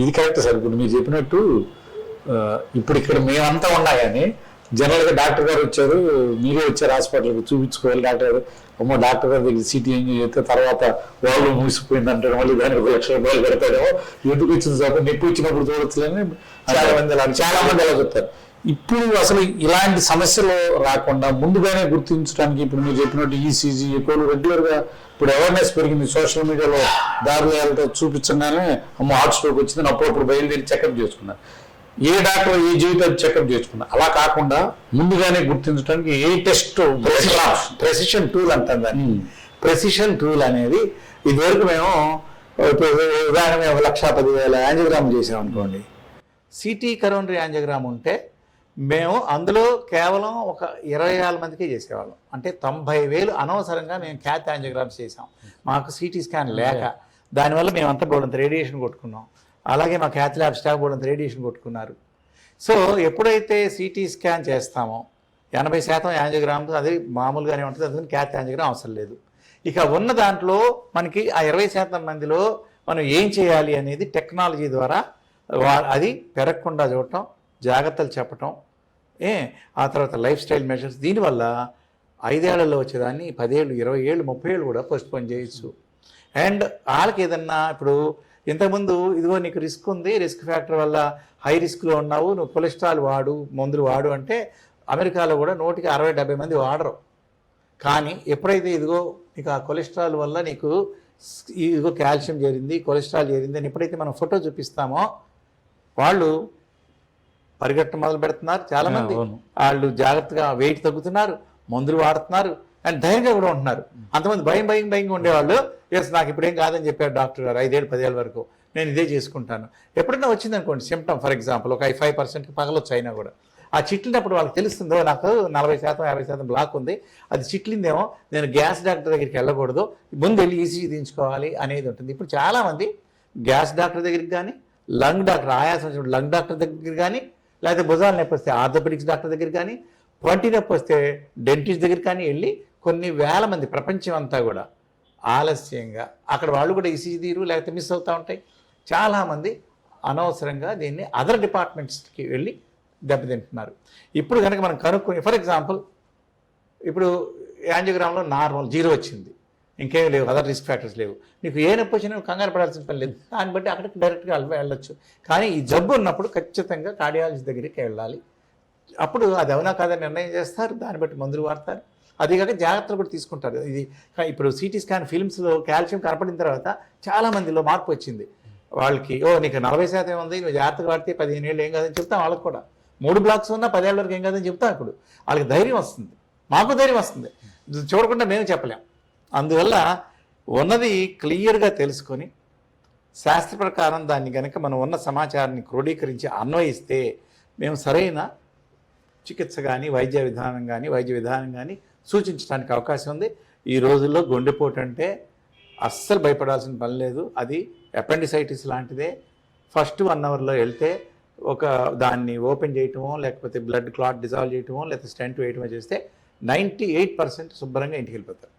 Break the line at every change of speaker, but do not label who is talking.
ఇది correct sir. ఇప్పుడు మీరు చెప్పినట్టు ఇప్పుడు ఇక్కడ మేమంతా ఉన్నా కానీ జనరల్గా డాక్టర్ గారు వచ్చారు మీరే వచ్చారు హాస్పిటల్కి చూపించుకోవాలి డాక్టర్ గారు. అమ్మో డాక్టర్ గారి దగ్గర సిటీ ఏం చేస్తే తర్వాత వాళ్ళు ముగిసిపోయింది అంటారు మళ్ళీ దానికి ఒక లక్ష రూపాయలు పెడతాడేమో ఎందుకు వచ్చింది సార్? నొప్పి వచ్చినప్పుడు చూడొచ్చులని
చాలా మంది అలా
చాలా మంది అలా చెప్తారు. ఇప్పుడు అసలు ఇలాంటి సమస్యలు రాకుండా ముందుగానే గుర్తించడానికి ఇప్పుడు మీరు చెప్పినట్టు ఈసీజీ ఎక్కువ రెగ్యులర్గా ఇప్పుడు అవేర్నెస్ పెరిగింది సోషల్ మీడియాలో దారులు చూపించగానే అమ్మ హార్ట్ స్ట్రోక్ వచ్చింది అప్పుడప్పుడు బయలుదేరి చెకప్ చేసుకున్నారు ఏ డాక్టర్ ఏ జీవితం చెకప్ చేసుకున్నారు అలా కాకుండా ముందుగానే గుర్తించడానికి ఏ టెస్ట్
ప్రెసిషన్ టూల్ అంటాం దాన్ని. ప్రెసిషన్ టూల్ అనేది ఇదివరకు మేము ఉదాహరణ మేము లక్ష పదివేల యాంజియోగ్రామ్ చేసాం అనుకోండి. సిటీ కరోనరీ యాంజియోగ్రామ్ ఉంటే మేము అందులో కేవలం ఒక ఇరవై వేల మందికి చేసేవాళ్ళం. అంటే తొంభై వేలు అనవసరంగా మేము క్యాత్ యాంజియోగ్రామ్స్ చేసాం మాకు సిటీ స్కాన్ లేక. దానివల్ల మేము అంతా బోడంత రేడియేషన్ కొట్టుకున్నాం. అలాగే మా క్యాత్ ల్యాబ్ స్టాఫ్ బోడంత రేడియేషన్ కొట్టుకున్నారు. సో ఎప్పుడైతే సిటీ స్కాన్ చేస్తామో ఎనభై శాతం యాంజియోగ్రామ్స్ అది మామూలుగానే ఉంటుంది. అందుకని క్యాత్ యాంజియోగ్రామ్ అవసరం లేదు. ఇక ఉన్న దాంట్లో మనకి ఆ ఇరవై శాతం మందిలో మనం ఏం చేయాలి అనేది టెక్నాలజీ ద్వారా అది పెరగకుండా చూడటం జాగ్రత్తలు చెప్పటం ఏ ఆ తర్వాత లైఫ్ స్టైల్ మెషర్స్ దీనివల్ల ఐదేళ్ళలో వచ్చేదాన్ని పదేళ్ళు ఇరవై ఏళ్ళు ముప్పై ఏళ్ళు కూడా పోస్ట్పోన్ చేయొచ్చు. అండ్ వాళ్ళకి ఏదన్నా ఇప్పుడు ఇంతకుముందు ఇదిగో నీకు రిస్క్ ఉంది రిస్క్ ఫ్యాక్టర్ వల్ల హై రిస్క్లో ఉన్నావు నువ్వు కొలెస్ట్రాల్ వాడు మందులు వాడు అంటే అమెరికాలో కూడా నూటికి అరవై డెబ్బై మంది వాడరు. కానీ ఎప్పుడైతే ఇదిగో నీకు ఆ కొలెస్ట్రాల్ వల్ల నీకు ఇదిగో కాల్షియం చేరింది కొలెస్ట్రాల్ చేరింది అని ఎప్పుడైతే మనం ఫోటో చూపిస్తామో వాళ్ళు పరిగెట్టడం మొదలు పెడుతున్నారు. చాలా మంది. వాళ్ళు జాగ్రత్తగా వెయిట్ తగ్గుతున్నారు మందులు వాడుతున్నారు అండ్ ధైర్యంగా కూడా ఉంటున్నారు. అంతమంది భయం భయం భయంగా ఉండేవాళ్ళు ఎస్ నాకు ఇప్పుడేం కాదని చెప్పారు డాక్టర్ గారు ఐదేళ్ళు పదేళ్ళ వరకు. నేను ఇదే చేసుకుంటాను. ఎప్పుడైనా వచ్చింది అనుకోండి సిమ్టమ్ ఫర్ ఎగ్జాంపుల్ ఒక ఫైవ్ పర్సెంట్ పగలొచ్చు అయినా కూడా. ఆ చిట్లినప్పుడు వాళ్ళకి తెలుస్తుందో నాకు నలభై శాతం యాభై శాతం బ్లాక్ ఉంది. అది చిట్లిందేమో నేను గ్యాస్ డాక్టర్ దగ్గరికి వెళ్ళకూడదు. ముందు వెళ్ళి ఈసీజీ తీయించుకోవాలి అనేది ఉంటుంది. ఇప్పుడు చాలామంది గ్యాస్ డాక్టర్ దగ్గరికి కానీ లంగ్ డాక్టర్ ఆయాసం లంగ్ డాక్టర్ దగ్గరికి కానీ లేకపోతే భుజాలు నొప్పి వస్తే ఆర్థోపెడిక్స్ డాక్టర్ దగ్గర కానీ పంటి నొప్పి వస్తే డెంటిస్ట్ దగ్గర కానీ వెళ్ళి కొన్ని వేల మంది ప్రపంచం అంతా కూడా ఆలస్యంగా అక్కడ వాళ్ళు కూడా ఈసీజీ తీరు లేకపోతే మిస్ అవుతూ ఉంటాయి. చాలామంది అనవసరంగా దీన్ని అదర్ డిపార్ట్మెంట్స్కి వెళ్ళి దెబ్బతింటున్నారు. ఇప్పుడు కనుక మనం కనుక్కొని ఫర్ ఎగ్జాంపుల్ ఇప్పుడు యాంజియోగ్రామ్లో నార్మల్ జీరో వచ్చింది. ఇంకేం లేవు. అదర్ రిస్క్ ఫ్యాక్టర్స్ లేవు. నీకు ఏ నొప్పి వచ్చినా కంగారు పడాల్సిన పని లేదు. దాన్ని బట్టి అక్కడికి డైరెక్ట్గా వెళ్ళొచ్చు. కానీ ఈ జబ్బు ఉన్నప్పుడు ఖచ్చితంగా కార్డియాలజీ దగ్గరికి వెళ్ళాలి. అప్పుడు అది అవునా కాదని నిర్ణయం చేస్తారు. దాన్ని బట్టి మందులు వాడతారు. అది కాక జాగ్రత్తలు కూడా తీసుకుంటారు. ఇది ఇప్పుడు సిటీ స్కాన్ ఫిల్మ్స్లో కాల్షియం కనపడిన తర్వాత చాలా మందిలో మార్పు వచ్చింది. వాళ్ళకి ఓ నీకు నలభై శాతం ఉంది. నువ్వు జాగ్రత్తగా వాడితే పదిహేను ఏళ్ళు ఏం కాదని చెప్తాం వాళ్ళకి కూడా. మూడు బ్లాక్స్ ఉన్నా పదేళ్ళ వరకు ఏం కాదని చెప్తాం ఇప్పుడు. వాళ్ళకి ధైర్యం వస్తుంది. మాకు ధైర్యం వస్తుంది. చూడకుండా మేము చెప్పలేం. అందువల్ల ఉన్నది క్లియర్గా తెలుసుకొని శాస్త్ర ప్రకారం దాన్ని కనుక మనం ఉన్న సమాచారాన్ని క్రోడీకరించి అన్వయిస్తే మేము సరైన చికిత్స కానీ వైద్య విధానం కానీ వైద్య విధానం కానీ సూచించడానికి అవకాశం ఉంది. ఈ రోజుల్లో గుండెపోటు అంటే అస్సలు భయపడాల్సిన పని లేదు. అది అపెండిసైటిస్ లాంటిదే. ఫస్ట్ వన్ అవర్లో వెళ్తే ఒక దాన్ని ఓపెన్ చేయటమో లేకపోతే బ్లడ్ క్లాట్ డిజాల్వ్ చేయటమో లేకపోతే స్టెంట్ వేయటమో చేస్తే నైంటీ ఎయిట్ పర్సెంట్ శుభ్రంగా ఇంటికి వెళ్ళిపోతారు.